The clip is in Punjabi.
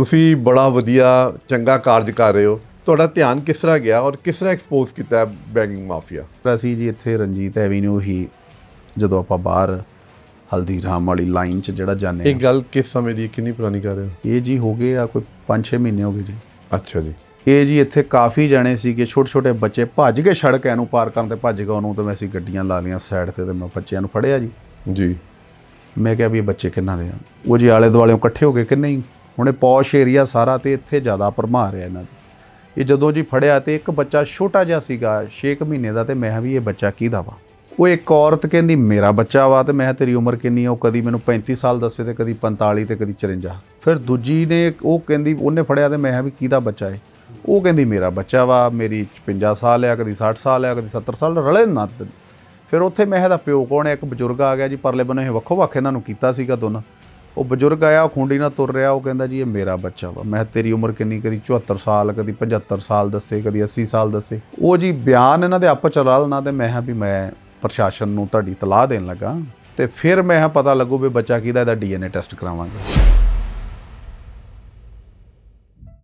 ਤੁਸੀਂ ਬੜਾ ਵਧੀਆ ਚੰਗਾ ਕਾਰਜ ਕਰ ਰਹੇ ਹੋ। ਤੁਹਾਡਾ ਧਿਆਨ ਕਿਸ ਤਰ੍ਹਾਂ ਗਿਆ ਔਰ ਕਿਸ ਤਰ੍ਹਾਂ ਐਕਸਪੋਜ਼ ਕੀਤਾ ਬੈਂਕਿੰਗ ਮਾਫੀਆ? ਅਸੀਂ ਜੀ ਇੱਥੇ ਰਣਜੀਤ ਐਵੀਨਿਊ ਹੀ ਜਦੋਂ ਆਪਾਂ ਬਾਹਰ ਹਲਦੀਰਾਮ ਵਾਲੀ ਲਾਈਨ 'ਚ ਜਿਹੜਾ ਜਾਂਦੇ ਇਹ ਹਾਂ। ਗੱਲ ਕਿਸ ਸਮੇਂ ਦੀ ਹੈ? ਕਿੰਨੀ ਪੁਰਾਣੀ ਕਰ ਰਹੇ ਹੋ? ਇਹ ਜੀ ਹੋ ਗਏ ਆ ਕੋਈ 5-6 ਮਹੀਨੇ ਹੋ ਗਏ ਜੀ। ਅੱਛਾ ਜੀ। ਇਹ ਜੀ ਇੱਥੇ ਕਾਫੀ ਜਣੇ ਸੀਗੇ ਛੋਟੇ ਛੋਟੇ ਬੱਚੇ ਭੱਜ ਕੇ ਸੜਕ ਐਨੂੰ ਪਾਰ ਕਰਨ ਤੇ ਭੱਜ ਗਏ ਉਹਨੂੰ ਤੇ ਮੈਂ ਅਸੀਂ ਗੱਡੀਆਂ ਲਾ ਲਈਆਂ ਸਾਈਡ ਤੇ ਤੇ ਮੈਂ ਬੱਚਿਆਂ ਨੂੰ ਫੜਿਆ ਜੀ। ਜੀ। ਮੈਂ ਕਿਹਾ ਵੀ ਇਹ ਬੱਚੇ ਕਿੰਨਾ ਦੇ ਆ? ਉਹ ਜੀ ਆਲੇ ਦੁਆਲੇ ਇਕੱਠੇ ਹੋ ਗਏ ਕਿ ਨਹੀਂ? ਹੁਣ ਇਹ ਪੌਸ਼ ਏਰੀਆ ਸਾਰਾ ਤੇ ਇੱਥੇ ਜ਼ਿਆਦਾ ਭਰਮਾ ਰਿਹਾ ਇਹਨਾਂ ਦੀ। ਇਹ ਜਦੋਂ ਜੀ ਫੜਿਆ ਤੇ ਇੱਕ ਬੱਚਾ ਛੋਟਾ ਜਿਹਾ ਸੀਗਾ 6 ਮਹੀਨੇ ਦਾ, ਤੇ ਮੈਂ ਕਿਹਾ ਵੀ ਇਹ ਬੱਚਾ ਕਿਹਦਾ ਵਾ? ਉਹ ਇੱਕ ਔਰਤ ਕਹਿੰਦੀ, ਮੇਰਾ ਬੱਚਾ ਵਾ। ਤੇ ਮੈਂ ਤੇਰੀ ਉਮਰ ਕਿੰਨੀ ਆ? ਉਹ ਕਦੀ ਮੈਨੂੰ 35 ਸਾਲ ਦੱਸੇ ਤੇ ਕਦੀ 45 ਤੇ ਕਦੀ 54 ਫਿਰ ਦੂਜੀ ਨੇ ਉਹ ਕਹਿੰਦੀ, ਉਹਨੇ ਫੜਿਆ ਤੇ ਮੈਂ ਵੀ ਕਿਹਦਾ ਬੱਚਾ ਹੈ ਉਹ ਕਹਿੰਦੀ, ਮੇਰਾ ਬੱਚਾ ਵਾ, ਮੇਰੀ 55 ਸਾਲ ਆ, ਕਦੀ 60 ਸਾਲ ਆ, ਕਦੀ 70 ਸਾਲ, ਰਲੇ ਨਾ ਫਿਰ ਉੱਥੇ ਮੈਂ ਦਾ ਪਿਓ ਕੌਣ ਹੈ? ਇੱਕ ਬਜ਼ੁਰਗ ਆ ਗਿਆ ਜੀ, ਪਰਲੇ ਬੰਨੇ ਇਹ ਵੱਖੋ ਵੱਖ ਇਹਨਾਂ ਨੂੰ ਕੀਤਾ ਸੀਗਾ ਦੋਨਾਂ। ਉਹ ਬਜ਼ੁਰਗ ਆਇਆ, ਉਹ ਖੁੰਡੀ ਨਾਲ ਤੁਰ ਰਿਹਾ, ਉਹ ਕਹਿੰਦਾ ਜੀ ਇਹ ਮੇਰਾ ਬੱਚਾ ਵਾ। ਮੈਂ ਤੇਰੀ ਉਮਰ ਕਿੰਨੀ ਕਦੀ 74 ਸਾਲ, ਕਦੀ 75 ਸਾਲ ਦੱਸੇ, ਕਦੀ 80 ਸਾਲ ਦੱਸੇ। ਉਹ ਜੀ ਬਿਆਨ ਇਹਨਾਂ ਦੇ ਆਪਸ ਚਲਾ ਲੈਣਾ ਤੇ ਮੈਂ ਹਾਂ ਵੀ ਮੈਂ ਪ੍ਰਸ਼ਾਸਨ ਨੂੰ ਤੁਹਾਡੀ ਤਲਾਹ ਦੇਣ ਲੱਗਾ। ਤੇ ਫਿਰ ਮੈਂ ਹਾਂ ਪਤਾ ਲੱਗੂ ਵੀ ਬੱਚਾ ਕਿਹਦਾ, ਇਹਦਾ ਡੀਐਨਏ ਟੈਸਟ ਕਰਾਵਾਂਗੇ।